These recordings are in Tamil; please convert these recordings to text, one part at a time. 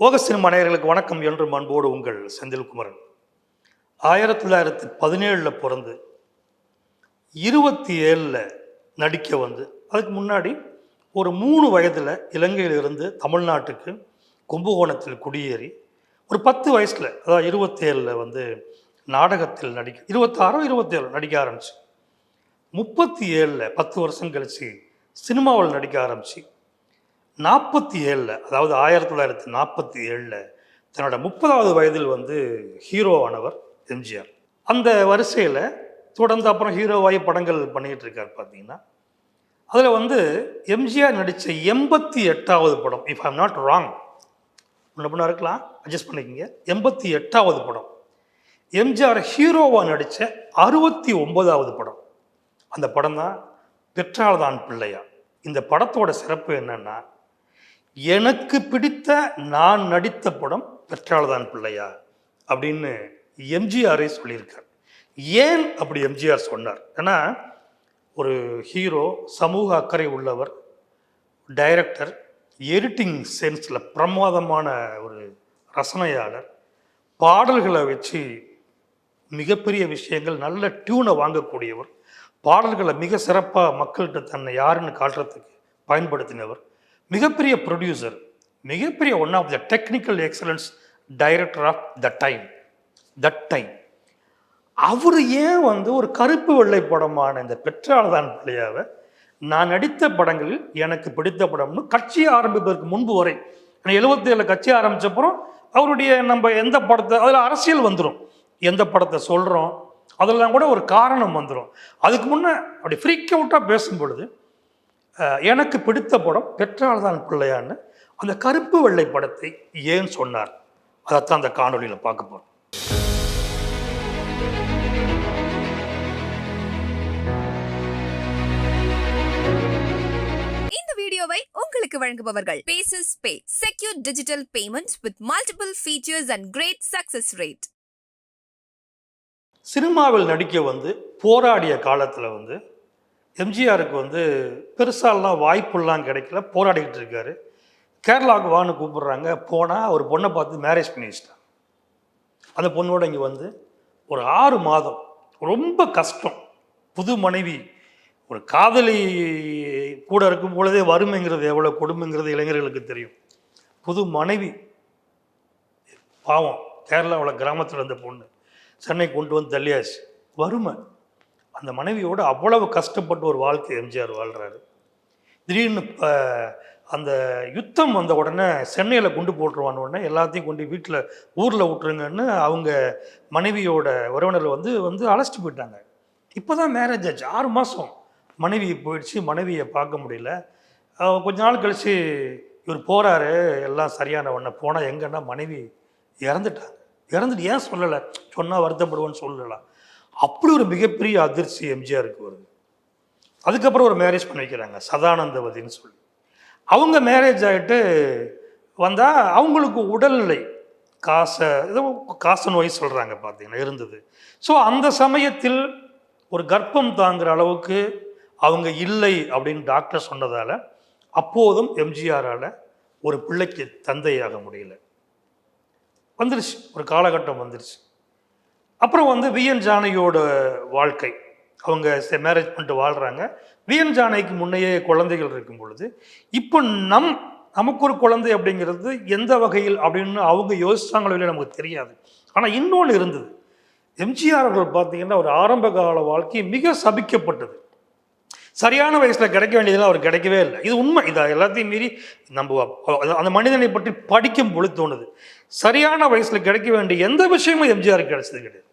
ஓக சினிமா நேயர்களுக்கு வணக்கம். என்று அன்போடு உங்கள் செந்தில்குமரன் ஆயிரத்தி தொள்ளாயிரத்தி பதினேழில் பிறந்து இருபத்தி ஏழில் நடிக்க வந்து அதுக்கு முன்னாடி ஒரு மூணு வயதில் இலங்கையிலிருந்து தமிழ்நாட்டுக்கு கும்பகோணத்தில் குடியேறி ஒரு பத்து வயசில் அதாவது இருபத்தேழில் வந்து நாடகத்தில் நடிக்க இருபத்தாறோ இருபத்தேழு நடிக்க ஆரம்பிச்சு. முப்பத்தி ஏழில் பத்து வருஷம் கழிச்சு சினிமாவில் நடிக்க ஆரம்பிச்சு. நாற்பத்தி ஏழில் அதாவது ஆயிரத்தி தொள்ளாயிரத்தி நாற்பத்தி ஏழில் தன்னோட முப்பதாவது வயதில் வந்து ஹீரோ ஆனவர் எம்ஜிஆர். அந்த வரிசையில் தொடர்ந்து அப்புறம் ஹீரோவாகி படங்கள் பண்ணிகிட்டு இருக்கார் பார்த்தீங்கன்னா அதில் வந்து எம்ஜிஆர் நடித்த எண்பத்தி எட்டாவது படம் இஃப் ஐம் நாட் ராங் முன்ன பண்ண இருக்கலாம் அட்ஜஸ்ட் பண்ணிக்கோங்க. எண்பத்தி எட்டாவது படம். எம்ஜிஆர் ஹீரோவாக நடித்த அறுபத்தி ஒன்பதாவது படம். அந்த படம் தான் பெற்றால்தான் பிள்ளையா. இந்த படத்தோட சிறப்பு என்னென்னா எனக்கு பிடித்த நான் நடித்த படம் பெற்றால்தான் பிள்ளையா அப்படின்னு எம்ஜிஆரே சொல்லியிருக்கார். ஏன் அப்படி எம்ஜிஆர் சொன்னார்? ஏன்னா ஒரு ஹீரோ சமூக அக்கறை உள்ளவர் டைரக்டர் எடிட்டிங் சென்ஸில் பிரமாதமான ஒரு ரசனையாளர் பாடல்களை வச்சு மிகப்பெரிய விஷயங்கள் நல்ல டியூனை வாங்கக்கூடியவர் பாடல்களை மிக சிறப்பாக மக்கள்கிட்ட தன்னை யாருன்னு காட்டுறதுக்கு பயன்படுத்தினவர் மிகப்பெரிய ப்ரொடியூசர் மிகப்பெரிய one of the technical excellence director of the time that time அவர் ஏன் வந்து ஒரு கருப்பு வெள்ளை படமான இந்த பெற்றால்தான் பிள்ளையாவை நான் நடித்த படங்களில் எனக்கு பிடித்த படம்னு கட்சி ஆரம்பிப்பதற்கு முன்பு வரை எழுபத்தி ஏழில் கட்சி ஆரம்பித்தப்புறம் அவருடைய நம்ம எந்த படத்தை அதில் அரசியல் வந்துடும் எந்த படத்தை சொல்கிறோம் அதெல்லாம் கூட ஒரு காரணம் வந்துடும் அதுக்கு முன்னே அப்படி ஃப்ரீக் அவுட்டாக பேசும் பொழுது எனக்கு பிடித்த படம் பெற்றால்தான் பிள்ளையான்னு அந்த கருப்பு வெள்ளை படத்தை ஏன் சொன்னார்? அதைத்தான் அந்த காணொளியில் பார்க்க போகிறோம் இந்த வீடியோவை உங்களுக்கு வழங்குபவர்கள் bases pay secure digital payment with multiple features and great success rate சினிமாவில் நடிக்க வந்து போராடிய காலத்தில் வந்து எம்ஜிஆருக்கு வந்து பெருசாலாம் வாய்ப்புலாம் கிடைக்கல போராடிக்கிட்டு இருக்காரு. கேரளாவுக்கு வான்னு கூப்பிடுறாங்க. போனால் ஒரு பொண்ணை பார்த்து மேரேஜ் பண்ணி வச்சிட்டாங்க அந்த பொண்ணோட இங்கே வந்து ஒரு ஆறு மாதம் ரொம்ப கஷ்டம். புது மனைவி ஒரு காதலி கூட இருக்கும் பொழுதே வறுமைங்கிறது எவ்வளோ கொடுமைங்கிறது இளைஞர்களுக்கு தெரியும். புது மனைவி பாவம் கேரளாவில் கிராமத்தில் இருந்த பொண்ணு சென்னை கொண்டு வந்து தள்ளியாச்சு. வறுமை. அந்த மனைவியோட அவ்வளவு கஷ்டப்பட்டு ஒரு வாழ்க்கை எம்ஜிஆர் வாழ்கிறாரு திடீர்னு இப்போ அந்த யுத்தம் வந்த உடனே சென்னையில் கொண்டு போட்டுருவான உடனே எல்லாத்தையும் கொண்டு வீட்டில் ஊரில் விட்டுருங்கன்னு அவங்க மனைவியோட உறவினர்கள் வந்து வந்து அழைச்சிட்டு போயிட்டாங்க. இப்போ தான் மேரேஜ் ஆச்சு. ஆறு மாதம் மனைவி போயிடுச்சு. மனைவியை பார்க்க முடியல. கொஞ்ச நாள் கழித்து இவர் போகிறாரு எல்லாம் சரியான உடனே போனால் எங்கன்னா மனைவி இறந்துட்டாங்க. இறந்துட்டு ஏன் சொல்லலை? சொன்னால் வருத்தப்படுவோன்னு சொல்லலாம் அப்படி ஒரு மிகப்பெரிய அதிர்ச்சி எம்ஜிஆருக்கு வருது. அதுக்கப்புறம் ஒரு மேரேஜ் பண்ணி வைக்கிறாங்க சதானந்தவதின்னு சொல்லி. அவங்க மேரேஜ் ஆகிட்டு வந்தால் அவங்களுக்கு உடல்நிலை காசை ஏதோ காச நோய் சொல்கிறாங்க பார்த்தீங்கன்னா இருந்தது. ஸோ அந்த சமயத்தில் ஒரு கர்ப்பம் தாங்குகிற அளவுக்கு அவங்க இல்லை அப்படின்னு டாக்டர் சொன்னதால் அப்போதும் எம்ஜிஆரால் ஒரு பிள்ளைக்கு தந்தையாக முடியல. வந்துருச்சு ஒரு காலகட்டம் வந்துருச்சு. அப்புறம் வந்து விஎன் ஜானகியோட வாழ்க்கை. அவங்க மேரேஜ் பண்ணிட்டு வாழ்கிறாங்க விஎன் ஜானகிக்கு முன்னையே குழந்தைகள் இருக்கும் பொழுது இப்போ நம் நமக்கு ஒரு குழந்தை அப்படிங்கிறது எந்த வகையில் அப்படின்னு அவங்க யோசிச்சாங்களோ இல்லையோ நமக்கு தெரியாது. ஆனால் இன்னொன்று இருந்தது. எம்ஜிஆர் அவர்கள் பார்த்தீங்கன்னா ஒரு ஆரம்ப கால வாழ்க்கை மிக சபிக்கப்பட்டது. சரியான வயசில் கிடைக்க வேண்டியதெல்லாம் அவர் கிடைக்கவே இல்லை. இது உண்மை. இதை எல்லாத்தையும் மீறி நம்ம அந்த மனிதனை பற்றி படிக்கும் பொழுது தோணுது. சரியான வயசில் கிடைக்க வேண்டிய எந்த விஷயமும் எம்ஜிஆருக்கு கிடைச்சது கிடையாது.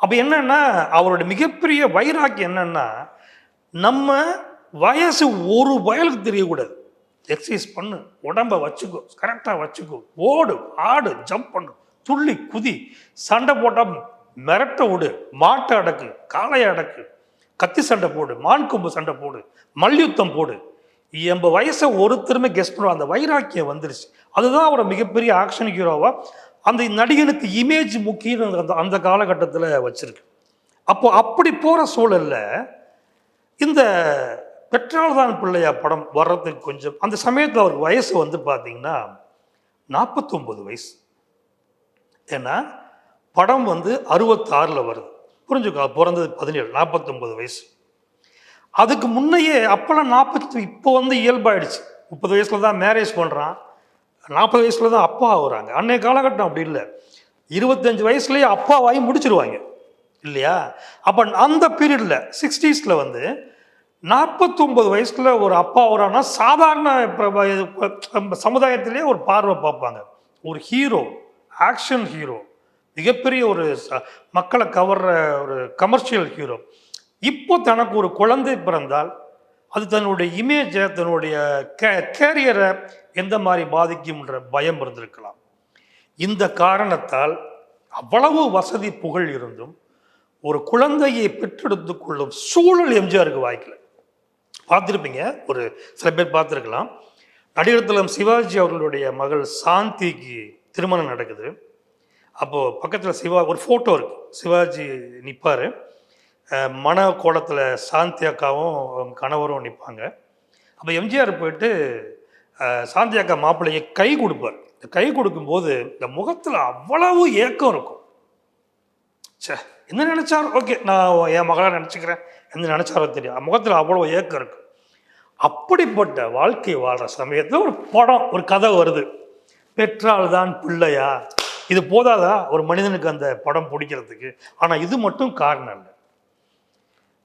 அப்போ என்னன்னா அவரோட மிகப்பெரிய வைராக்கி என்னன்னா நம்ம வயசு ஒரு வயலுக்கு தெரியக்கூடாது. எக்ஸசைஸ் பண்ணு உடம்ப வச்சுக்கோ கரெக்டாக வச்சுக்கோ. ஓடு ஆடு ஜம்ப் பண்ணு துள்ளி குதி சண்டை போட்டால் மிரட்ட விடு மாட்டை அடக்கு காளையை அடக்கு கத்தி சண்டை போடு மான் கொம்பு சண்டை போடு மல்யுத்தம் போடு. எம்ப வயசை ஒருத்தருமே கெஸ் பண்ணுவோம் அந்த வைராக்கியம் வந்துருச்சு. அதுதான் அவரை மிகப்பெரிய ஆக்ஷன் ஹீரோவாக அந்த நடிகனுக்கு இமேஜ் முக்கியம் அந்த அந்த காலகட்டத்தில் வச்சுருக்கு. அப்போ அப்படி போகிற சூழலில் இந்த பெற்றால்தான் பிள்ளையா படம் வர்றதுக்கு கொஞ்சம் அந்த சமயத்தில் அவர் வயசு வந்து பார்த்தீங்கன்னா நாற்பத்தொம்பது வயசு. ஏன்னா படம் வந்து அறுபத்தாறில் வருது. புரிஞ்சுக்கோ பிறந்தது பதினேழு நாற்பத்தொம்பது வயசு. அதுக்கு முன்னையே அப்போல்லாம் நாற்பத்தி இப்போ வந்து இயல்பாயிடுச்சு. முப்பது வயசில் தான் மேரேஜ் பண்ணுறான் நாற்பது வயசில் தான் அப்பா ஆகுறாங்க. அன்னைய காலகட்டம் அப்படி இல்லை. இருபத்தஞ்சு வயசுலேயே அப்பாவாகி முடிச்சிருவாங்க. இல்லையா? அப்போ அந்த பீரியடில் சிக்ஸ்டீஸில் வந்து நாற்பத்தொம்பது வயசில் ஒரு அப்பா வரான்னா சாதாரண சமுதாயத்திலே ஒரு பார்வை பார்ப்பாங்க. ஒரு ஹீரோ ஆக்ஷன் ஹீரோ மிகப்பெரிய ஒரு மக்களை கவர்ற ஒரு கமர்ஷியல் ஹீரோ இப்போ தனக்கு ஒரு குழந்தை பிறந்தால் அது தன்னுடைய இமேஜை தன்னுடைய கே கேரியரை எந்த மாதிரி பாதிக்கும்ன்ற பயம் இருந்திருக்கலாம். இந்த காரணத்தால் அவ்வளவு வசதி புகழ் இருந்தும் ஒரு குழந்தையை பெற்றெடுத்து கொள்ளும் சூழல் எம்ஜிஆருக்கு வாய்க்கல. பார்த்துருப்பீங்க ஒரு சில பேர் பார்த்துருக்கலாம். நடிகர் தலம் சிவாஜி அவர்களுடைய மகள் சாந்திக்கு திருமணம் நடக்குது. அப்போது பக்கத்தில் சிவா ஒரு ஃபோட்டோ இருக்கு. சிவாஜி நிற்பார் மன கோலத்தில் சாந்தி அக்காவும் கணவரும் நிற்பாங்க அப்போ எம்ஜிஆர் போயிட்டு சாந்தி அக்கா மாப்பிள்ளையை கை கொடுப்பார். இந்த கை கொடுக்கும்போது இந்த முகத்தில் அவ்வளவு ஏக்கம் இருக்கும். சே என்ன நினச்சாரோ? ஓகே நான் என் மகளாக நினச்சிக்கிறேன். என்ன நினச்சாரோ தெரியும். முகத்தில் அவ்வளோ ஏக்கம் இருக்கும் அப்படிப்பட்ட வாழ்க்கை வாழ்கிற சமயத்தில் ஒரு படம் ஒரு கதை வருது. பெற்றால் தான் பிள்ளையா? இது போதாதா? ஒரு மனிதனுக்கு அந்த படம் பிடிக்கிறதுக்கு. ஆனால் இது மட்டும் காரணம் இல்லை.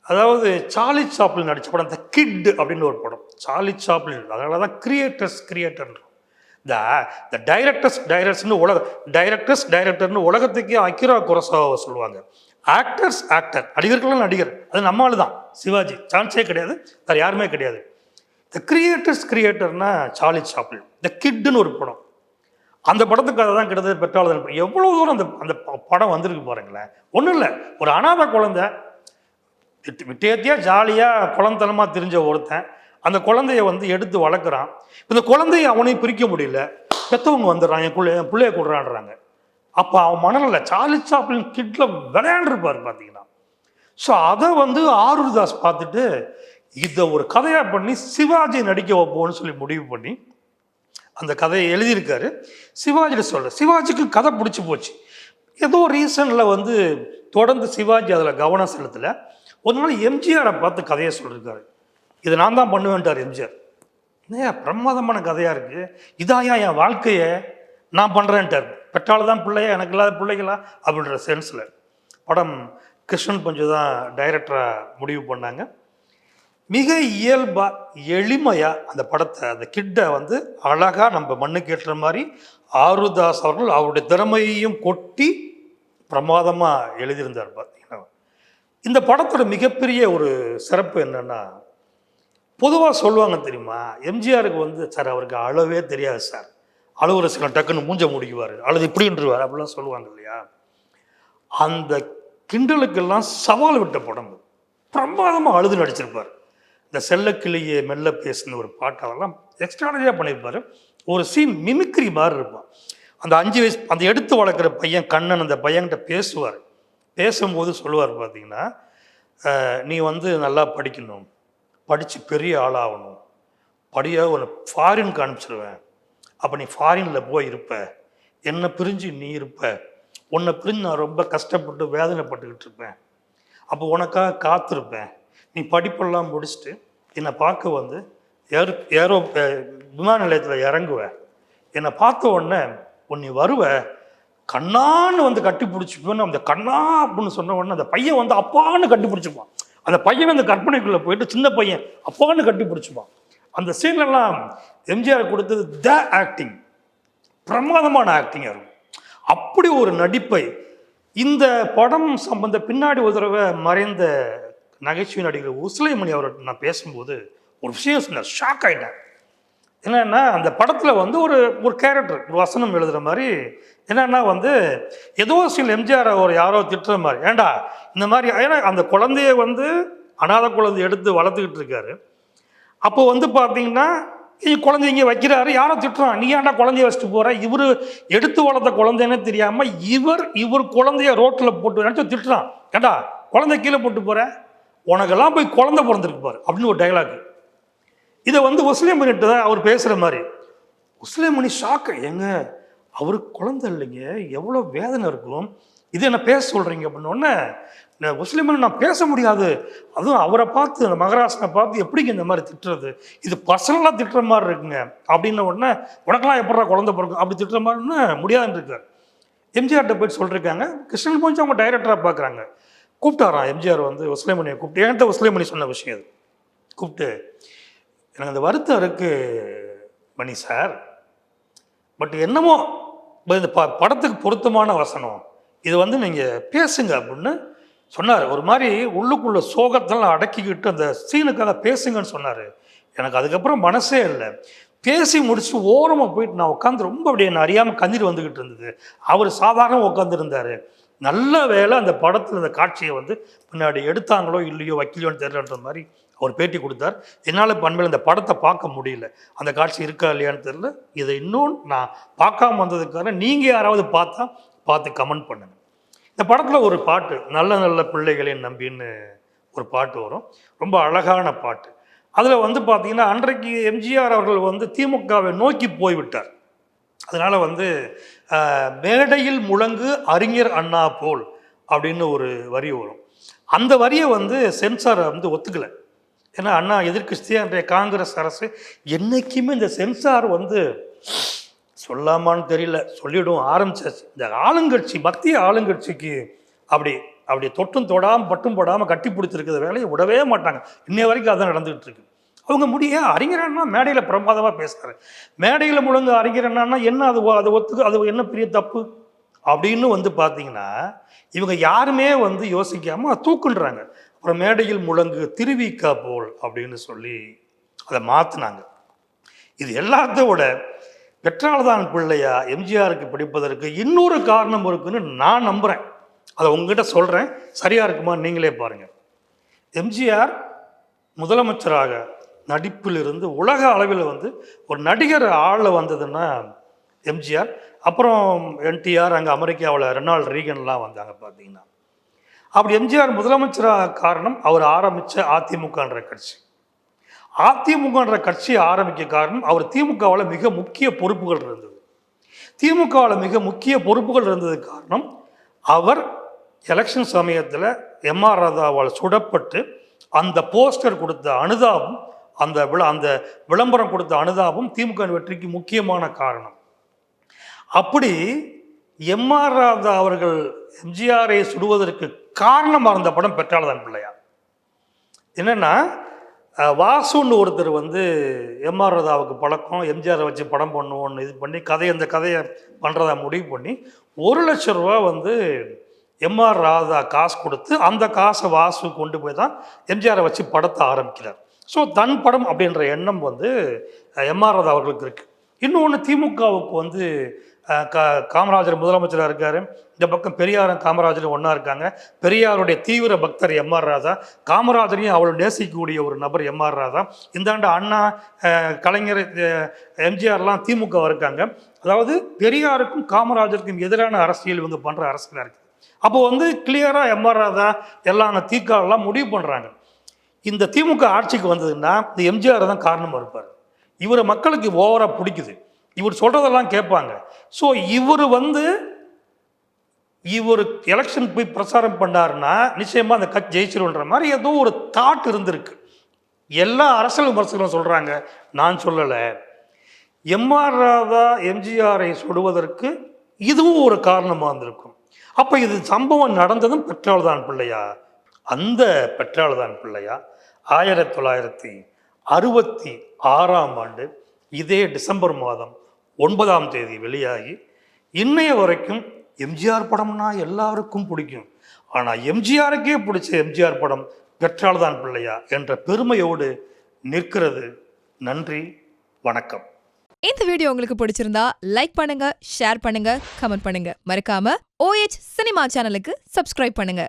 அதாவது சார்லி சாப்ளின் நடித்த படம் இந்த கிட் அப்படின்னு ஒரு படம். சார்லி சாப்ளின் அதனால தான் கிரியேட்டர்ஸ் கிரியேட்டர்ன்றோம் இந்த இந்த டைரக்டர்ஸ் டைரக்டர்ஸ்னு உலக டைரக்டர்ஸ் டைரக்டர்னு உலகத்துக்கே அக்கிரா குரசாவை சொல்லுவாங்க. ஆக்டர்ஸ் ஆக்டர் நடிகர்கள்லாம் நடிகர். அது நம்மளால தான். சிவாஜி. சான்ஸே கிடையாது. வேறு யாருமே கிடையாது. த கிரியேட்டர்ஸ் கிரியேட்டர்னா சார்லி சாப்ளின். த கிட்டுன்னு ஒரு படம். அந்த படத்துக்காக தான் கிட்டத்தட்ட பெற்றாளர். எவ்வளோ தூரம் அந்த அந்த படம் வந்திருக்கு பாருங்களேன். ஒன்றும் இல்லை. ஒரு அனாத குழந்தை விட்டேத்தியாக ஜாலியாக குழந்தனமாக தெரிஞ்ச ஒருத்தன் அந்த குழந்தைய வந்து எடுத்து வளர்க்குறான். இந்த குழந்தைய அவனையும் பிரிக்க முடியல. பெற்றவங்க வந்துடுறான் என் பிள்ளை என் பிள்ளைய கொடுறான்றாங்க அப்போ அவன் மனநில சார்லி சாப்ளின் கிட்டில் விளையாண்டுருப்பார் பார்த்தீங்கன்னா ஸோ அதை வந்து ஆருர்தாஸ் பார்த்துட்டு இதை ஒரு கதையாக பண்ணி சிவாஜி நடிக்க வைப்போம்னு சொல்லி முடிவு பண்ணி அந்த கதையை எழுதியிருக்காரு. சிவாஜியில் சொல்ல சிவாஜிக்கு கதை பிடிச்சி போச்சு. ஏதோ ரீசனில் வந்து தொடர்ந்து சிவாஜி அதில் கவனம் செலுத்தலை. ஒரு நாள் எம்ஜிஆரை பார்த்து கதையை சொல்லியிருக்காரு இதை நான் தான் பண்ணுவேன்ட்டார் எம்ஜிஆர். ஏன் பிரமாதமான கதையாக இருக்குது இதாயா என் வாழ்க்கையை நான் பண்ணுறேன்ட்டார் பெற்றால் தான் பிள்ளையா எனக்கு இல்லாத பிள்ளைகளா? அப்படின்ற சென்ஸில் படம் கிருஷ்ணன் பஞ்சு தான் டைரக்டராக முடிவு பண்ணாங்க. மிக இயல்பாக எளிமையாக அந்த படத்தை அந்த கிட்டை வந்து அழகாக நம்ம மண்ணுக்கு ஏற்ற மாதிரி ஆருதாஸ் அவர்கள் அவருடைய திறமையையும் கொட்டி பிரமாதமாக எழுதியிருந்தார் பார்த்து இந்த படத்தோட மிகப்பெரிய ஒரு சிறப்பு என்னென்னா பொதுவாக சொல்லுவாங்க தெரியுமா எம்ஜிஆருக்கு வந்து சார் அவருக்கு அழவே தெரியாது சார். அழுவுற சில டக்குன்னு மூஞ்ச முடிக்குவார். அழுது இப்படின்றவார் அப்படிலாம் சொல்லுவாங்க இல்லையா? அந்த கிண்டலுக்கெல்லாம் சவால் விட்ட படம் பிரமாதமாக அழுது நடிச்சிருப்பார். இந்த செல்லக்கிளியே மெல்ல பேசுன ஒரு பாட்டு அதெல்லாம் எக்ஸ்ட்ரானரியாக பண்ணியிருப்பார். ஒரு சீன் மிமிக்ரி மாதிரி இருப்பான் அந்த அஞ்சு வயசு அந்த எடுத்து வளர்க்குற பையன் கண்ணன் அந்த பையன்கிட்ட பேசுவார். பேசும்போது சொல்லுவார் பார்த்தீங்கன்னா நீ வந்து நல்லா படிக்கணும். படித்து பெரிய ஆளாகணும். படியாக ஒரு ஃபாரினுக்கு அனுப்பிச்சிடுவேன் அப்போ நீ ஃபாரினில் போய் இருப்ப. என்னை பிரிஞ்சு நீ இருப்ப. உன்னை பிரிஞ்சு நான் ரொம்ப கஷ்டப்பட்டு வேதனைப்பட்டுக்கிட்டு இருப்பேன். அப்போ உனக்காக காத்திருப்பேன். நீ படிப்பெல்லாம் முடிச்சுட்டு என்னை பார்க்க வந்து ஏர் ஏரோ விமான நிலையத்தில் இறங்குவ. என்னை பார்த்த உடனே உன்னை வருவேன் வருவ. கண்ணான்னு வந்து கட்டி பிடிச்சிப்போன்னு அந்த கண்ணா அப்படின்னு சொன்ன உடனே அந்த பையன் வந்து அப்பான்னு கட்டி பிடிச்சிப்பான் அந்த பையன் அந்த கற்பனைக்குள்ளே போயிட்டு சின்ன பையன் அப்பான்னு கட்டி பிடிச்சிப்பான் அந்த சீன்லலாம் எம்ஜிஆர் கொடுத்தது த ஆக்டிங் பிரமாதமான ஆக்டிங்காக இருக்கும். அப்படி ஒரு நடிப்பை இந்த படம் சம்பந்த பின்னாடி ஒரு தடவை மறைந்த நகைச்சுவை நடிகர் உஸ்லைமணி அவர்கிட்ட நான் பேசும்போது ஒரு விஷயம் சொன்னேன் ஷாக் ஆகிட்டேன் என்னென்னா அந்த படத்தில் வந்து ஒரு ஒரு கேரக்டர் ஒரு வசனம் எழுதுகிற மாதிரி என்னன்னா வந்து ஏதோ சில எம்ஜிஆர் ஒரு யாரோ திட்டுற மாதிரி. ஏன்டா இந்த மாதிரி ஏன்னா அந்த குழந்தைய வந்து அனாதை குழந்தை எடுத்து வளர்த்துக்கிட்டு இருக்காரு. அப்போ வந்து பார்த்தீங்கன்னா இ- குழந்தை இங்கே வைக்கிறாரு யாரோ திட்டுறான். நீ ஏன்டா குழந்தைய வச்சுட்டு போற? இவர் எடுத்து வளர்த்த குழந்தைன்னு தெரியாம இவர் இவர் குழந்தைய ரோட்டில் போட்டு நினச்சி திட்டுறான். ஏன்டா குழந்தை கீழே போட்டு போற? உனக்கெல்லாம் போய் குழந்தை பிறந்திருக்கு பாரு அப்படின்னு ஒரு டைலாக் இதை வந்து முஸ்லீம் மணிட்டு தான் அவர் பேசுகிற மாதிரி. முஸ்லீம் மணி ஷாக்கு எங்கே அவருக்கு குழந்தை இல்லைங்க. எவ்வளோ வேதனை இருக்கும். இது என்ன பேச சொல்கிறீங்க அப்படின்னோடனே முஸ்லீம்னு நான் பேச முடியாது. அதுவும் அவரை பார்த்து அந்த மகராசனை பார்த்து எப்படிங்க இந்த மாதிரி திட்டுறது? இது பர்சனலாக திட்டுற மாதிரி இருக்குங்க. அப்படின்ன உடனே உனக்கெல்லாம் எப்படா குழந்தை பிறக்கும்? அப்படி திட்டுற மாதிரின்னு முடியாதுன்னு இருக்கார். எம்ஜிஆர்கிட்ட போயிட்டு சொல்லியிருக்காங்க கிருஷ்ணன் கொஞ்சம் அவங்க டைரக்டராக பார்க்குறாங்க. கூப்பிட்டாராம் எம்ஜிஆர் வந்து உஸ்லேமணியை கூப்பிட்டு. என்கிட்ட உஸ்லேமணி சொன்ன விஷயம் இது. கூப்பிட்டு எனக்கு அந்த வருத்தம் இருக்குது மணி சார். பட் என்னமோ இந்த ப படத்துக்கு பொருத்தமான வசனம். இது வந்து நீங்கள் பேசுங்க அப்படின்னு சொன்னார். ஒரு மாதிரி உள்ளுக்குள்ள சோகத்தெல்லாம் அடக்கிக்கிட்டு அந்த சீனுக்காக பேசுங்கன்னு சொன்னார். எனக்கு அதுக்கப்புறம் மனசே இல்லை. பேசி முடிச்சு ஓரமாக போயிட்டு நான் உட்காந்து ரொம்ப அப்படியே நான் அறியாமல் கண்ணீர் வந்துக்கிட்டு இருந்தது. அவர் சாதாரண உட்காந்துருந்தார் நல்ல வேளை அந்த படத்தில் அந்த காட்சியை வந்து பின்னாடி எடுத்தாங்களோ இல்லையோ வைக்கலையோன்னு தெரியலன்ற மாதிரி அவர் பேட்டி கொடுத்தார். என்னால் இப்போ அன்பில் இந்த படத்தை பார்க்க முடியல. அந்த காட்சி இருக்கா இல்லையான்னு தெரியல. இதை இன்னும் நான் பார்க்காம வந்ததுக்காக நீங்கள் யாராவது பார்த்தா பார்த்து கமெண்ட் பண்ணுங்க. இந்த படத்தில் ஒரு பாட்டு நல்ல நல்ல பிள்ளைகளின் நம்பின்னு ஒரு பாட்டு வரும். ரொம்ப அழகான பாட்டு. அதில் வந்து பார்த்திங்கன்னா அன்றைக்கு எம்ஜிஆர் அவர்கள் வந்து திமுகவை நோக்கி போய்விட்டார். அதனால் வந்து மேடையில் முழங்கு அறிஞர் அண்ணா போல் அப்படின்னு ஒரு வரி வரும். அந்த வரியை வந்து சென்சார் வந்து ஒத்துக்கலை. ஏன்னா அண்ணா எதிர்க்கட்சியாக காங்கிரஸ் அரசு என்றைக்குமே இந்த சென்சார் வந்து சொல்லாமான்னு தெரியல சொல்லிவிடும் ஆரம்பிச்சாச்சு. இந்த ஆளுங்கட்சி மத்திய ஆளுங்கட்சிக்கு அப்படி அப்படி தொட்டும் தொடாமல் பட்டும் போடாமல் கட்டி பிடிச்சிருக்கிற வேலையை விடவே மாட்டாங்க. இன்னைய வரைக்கும் அதான் நடந்துகிட்டு இருக்கு. அவங்க முடிய அறிஞரன்னா மேடையில் பிரமாதமாக பேசுகிறாரு மேடையில் முழங்க அறிஞரன்னா என்ன அது அது ஒத்துக்கு அது என்ன பெரிய தப்பு? அப்படின்னு வந்து பார்த்தீங்கன்னா இவங்க யாருமே வந்து யோசிக்காமல் தூக்குன்றாங்க. அப்புறம் மேடையில் முழங்கு திருவிக்கா போல் அப்படின்னு சொல்லி அதை மாற்றினாங்க இது எல்லாத்தோட பெற்றால்தான் பிள்ளையா எம்ஜிஆருக்கு பிடிப்பதற்கு இன்னொரு காரணம் இருக்குன்னு நான் நம்புகிறேன் அதை உங்ககிட்ட சொல்கிறேன் சரியாக இருக்குமா நீங்களே பாருங்கள் எம்ஜிஆர் முதலமைச்சராக நடிப்பிலிருந்து உலக அளவில் வந்து ஒரு நடிகர் ஆள வந்ததுன்னா எம்ஜிஆர். அப்புறம் என்டிஆர் அங்கே அமெரிக்காவில் ரெனால்ட் ரீகன்லாம் வந்தாங்க பார்த்தீங்கன்னா. அப்படி எம்ஜிஆர் முதலமைச்சராக காரணம் அவர் ஆரம்பித்த அதிமுகன்ற கட்சி. அதிமுகன்ற கட்சியை ஆரம்பிக்க காரணம் அவர் திமுகவில் மிக முக்கிய பொறுப்புகள் இருந்தது. திமுகவில் மிக முக்கிய பொறுப்புகள் இருந்தது காரணம் அவர் எலெக்ஷன் சமயத்தில் எம்ஆர் ராதாவால் சுடப்பட்டு அந்த போஸ்டர் கொடுத்த அனுதாபம் அந்த விள அந்த விளம்பரம் கொடுத்த அனுதாபம் திமுக வெற்றிக்கு முக்கியமான காரணம். அப்படி எம்ஆர் ராதா அவர்கள் எம்ஜிஆரை சுடுவதற்கு காரணமாக இருந்த படம் பெற்றால்தான் பிள்ளையா. என்னென்னா வாசுன்னு ஒருத்தர் வந்து எம்ஆர் ரதாவுக்கு பழக்கம் எம்ஜிஆரை வச்சு படம் பண்ணுவோன்னு இது பண்ணி கதை அந்த கதையை பண்ணுறதா முடிவு பண்ணி ஒரு லட்ச ரூபா வந்து எம்ஆர் ராதா காசு கொடுத்து அந்த காசை வாசு கொண்டு போய் தான் எம்ஜிஆரை வச்சு படத்தை ஆரம்பிக்கிறார். ஸோ தன் படம் அப்படின்ற எண்ணம் வந்து எம்ஆர் ராதா அவர்களுக்கு இருக்குது இன்னொன்று திமுகவுக்கு வந்து கா காமராஜர் முதலமைச்சராக இருக்கார். இந்த பக்கம் பெரியாரும் காமராஜரும் ஒன்றா இருக்காங்க. பெரியாருடைய தீவிர பக்தர் எம்ஆர் ராதா காமராஜரையும் அவளை நேசிக்கக்கூடிய ஒரு நபர் எம்ஆர் ராதா இந்தாண்டு அண்ணா கலைஞர் எம்ஜிஆர்லாம் திமுக இருக்காங்க. அதாவது பெரியாருக்கும் காமராஜருக்கும் எதிரான அரசியல் இவங்க பண்ணுற அரசியலாக இருக்குது அப்போ வந்து கிளியராக எம்ஆர் ராதா எல்லாம் தீக்காலாம் முடிவு பண்ணுறாங்க இந்த திமுக ஆட்சிக்கு வந்ததுன்னா இந்த எம்ஜிஆர் தான் காரணமாக இருப்பார். இவரை மக்களுக்கு ஓவராக பிடிக்குது. இவர் சொல்கிறதெல்லாம் கேட்பாங்க. ஸோ இவர் வந்து இவர் எலெக்ஷன் போய் பிரச்சாரம் பண்ணாருன்னா நிச்சயமாக அந்த கட்சி ஜெயிச்சிருன்ற மாதிரி ஏதோ ஒரு தாட் இருந்திருக்கு. எல்லா அரசியல் விமர்சகர்களும் சொல்கிறாங்க நான் சொல்லலை. எம்ஆர் ராதா எம்ஜிஆரை சொல்வதற்கு இதுவும் ஒரு காரணமாக இருந்திருக்கும். அப்போ இது சம்பவம் நடந்ததும் பெற்றால்தான் பிள்ளையா? அந்த பெற்றால்தான் பிள்ளையா? ஆயிரத்தி தொள்ளாயிரத்தி அறுபத்தி ஆறாம் ஆண்டு இதே டிசம்பர் மாதம் ஒன்பதாம் தேதி வெளியாகி இன்னைய வரைக்கும் எம்ஜிஆர் படம்னா எல்லாருக்கும் பிடிக்கும். ஆனால் எம்ஜிஆருக்கே பிடிச்ச எம்ஜிஆர் படம் பெற்றால்தான் பிள்ளையா என்ற பெருமையோடு நிற்கிறது. நன்றி வணக்கம். இந்த வீடியோ உங்களுக்கு பிடிச்சிருந்தா லைக் பண்ணுங்க ஷேர் பண்ணுங்க கமெண்ட் பண்ணுங்க. மறக்காம ஓஎச் சினிமா சேனலுக்கு சப்ஸ்கிரைப் பண்ணுங்க.